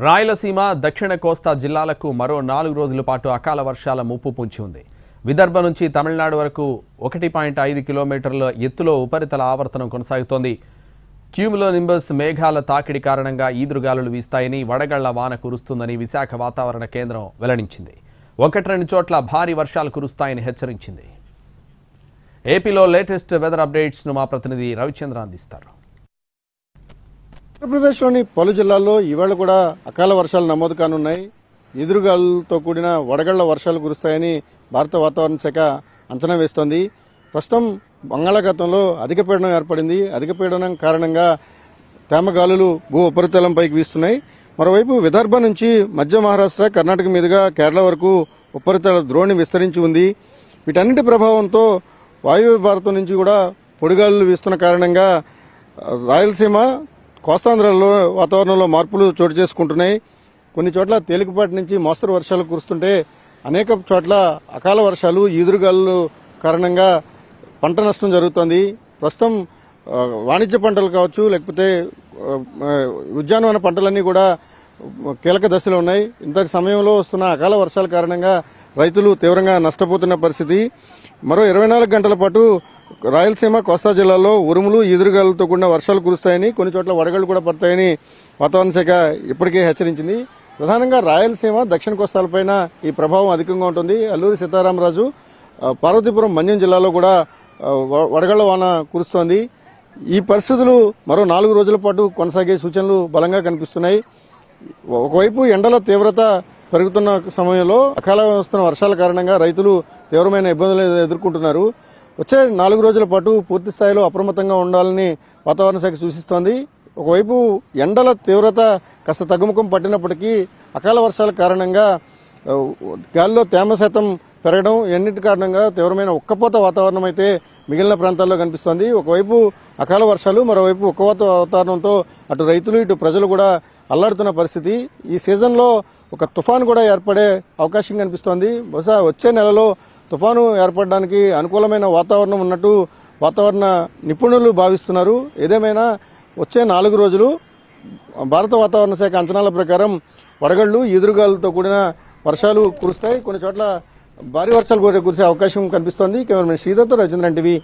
రాయలసీమ దక్షిణ కోస్తా జిల్లాలకు మరో నాలుగు రోజుల పాటు అకాల వర్షాల ముప్పు పుంచి ఉంది. విదర్భ నుంచి తమిళనాడు వరకు ఒకటి పాయింట్ ఐదు కిలోమీటర్ల ఎత్తులో ఉపరితల ఆవర్తనం కొనసాగుతోంది. క్యూములో నింబస్ మేఘాల తాకిడి కారణంగా ఈదురుగాలులు వీస్తాయని వడగళ్ళ వాన కురుస్తుందని విశాఖ వాతావరణ కేంద్రం వెల్లడించింది. ఒకటి రెండు చోట్ల భారీ వర్షాలు కురుస్తాయని హెచ్చరించింది. ఏపీలో లేటెస్ట్ వెదర్ అప్డేట్స్ను మా ప్రతినిధి రవిచంద్ర అందిస్తారు. ఆంధ్రప్రదేశ్లోని పలు జిల్లాల్లో ఈవేళ కూడా అకాల వర్షాలు నమోదు కానున్నాయి. ఎదురుగాలతో కూడిన వడగళ్ళ వర్షాలు కురుస్తాయని భారత వాతావరణ శాఖ అంచనా వేస్తోంది. ప్రస్తుతం బంగాళాఖాతంలో అధిక పీడనం ఏర్పడింది. అధిక పీడనం కారణంగా తేమగాలులు భూ ఉపరితలంపైకి వీస్తున్నాయి. మరోవైపు విదర్భ నుంచి మధ్య మహారాష్ట్ర కర్ణాటక మీదుగా కేరళ వరకు ఉపరితల ద్రోణి విస్తరించి ఉంది. వీటన్నిటి ప్రభావంతో వాయువ్య భారతం నుంచి కూడా పొడిగాలులు వీస్తున్న కారణంగా రాయలసీమ కోస్తాంధ్రలో వాతావరణంలో మార్పులు చోటు చేసుకుంటున్నాయి. కొన్ని చోట్ల తేలికపాటి నుంచి మోస్తరు వర్షాలు కురుస్తుంటే అనేక చోట్ల అకాల వర్షాలు ఈదురుగాలు కారణంగా పంట నష్టం జరుగుతోంది. ప్రస్తుతం వాణిజ్య పంటలు కావచ్చు లేకపోతే ఉద్యానవన పంటలన్నీ కూడా కీలక దశలో ఉన్నాయి. ఇంతటి సమయంలో వస్తున్న అకాల వర్షాల కారణంగా రైతులు తీవ్రంగా నష్టపోతున్న పరిస్థితి. మరో ఇరవై నాలుగు గంటల పాటు రాయలసీమ కోస్తా జిల్లాలో ఉరుములు ఎదురుగాలతో కూడిన వర్షాలు కురుస్తాయని కొన్ని చోట్ల వడగళ్ళు కూడా పడతాయని వాతావరణ శాఖ ఇప్పటికే హెచ్చరించింది. ప్రధానంగా రాయలసీమ దక్షిణ కోస్తాలపైన ఈ ప్రభావం అధికంగా ఉంటుంది. అల్లూరి సీతారామరాజు పార్వతీపురం మన్యం జిల్లాలో కూడా వడగళ్ళ వాన కురుస్తోంది. ఈ పరిస్థితులు మరో నాలుగు రోజుల పాటు కొనసాగే సూచనలు బలంగా కనిపిస్తున్నాయి. ఒకవైపు ఎండల తీవ్రత పెరుగుతున్న సమయంలో అకాల వస్తున్న వర్షాల కారణంగా రైతులు తీవ్రమైన ఇబ్బందులు ఎదుర్కొంటున్నారు. వచ్చే నాలుగు రోజుల పాటు పూర్తి స్థాయిలో అప్రమత్తంగా ఉండాలని వాతావరణ శాఖ సూచిస్తోంది. ఒకవైపు ఎండల తీవ్రత కాస్త తగ్గుముఖం పట్టినప్పటికీ అకాల వర్షాల కారణంగా గాలిలో తేమ శాతం పెరగడం ఎన్నిటి కారణంగా తీవ్రమైన ఉక్కపోత వాతావరణం అయితే మిగిలిన ప్రాంతాల్లో కనిపిస్తోంది. ఒకవైపు అకాల వర్షాలు మరోవైపు ఉక్కపోత వాతావరణంతో అటు రైతులు ఇటు ప్రజలు కూడా అల్లాడుతున్న పరిస్థితి. ఈ సీజన్లో ఒక తుఫాను కూడా ఏర్పడే అవకాశం కనిపిస్తోంది. బహుశా వచ్చే నెలలో తుఫాను ఏర్పడడానికి అనుకూలమైన వాతావరణం ఉన్నట్టు వాతావరణ నిపుణులు భావిస్తున్నారు. ఏదేమైనా వచ్చే నాలుగు రోజులు భారత వాతావరణ శాఖ అంచనాల ప్రకారం వడగళ్ళు ఎదురుగాలతో కూడిన వర్షాలు కురుస్తాయి. కొన్ని చోట్ల భారీ వర్షాలు కురిసే అవకాశం కనిపిస్తోంది. Cameraman Sridatta Ravichandran TV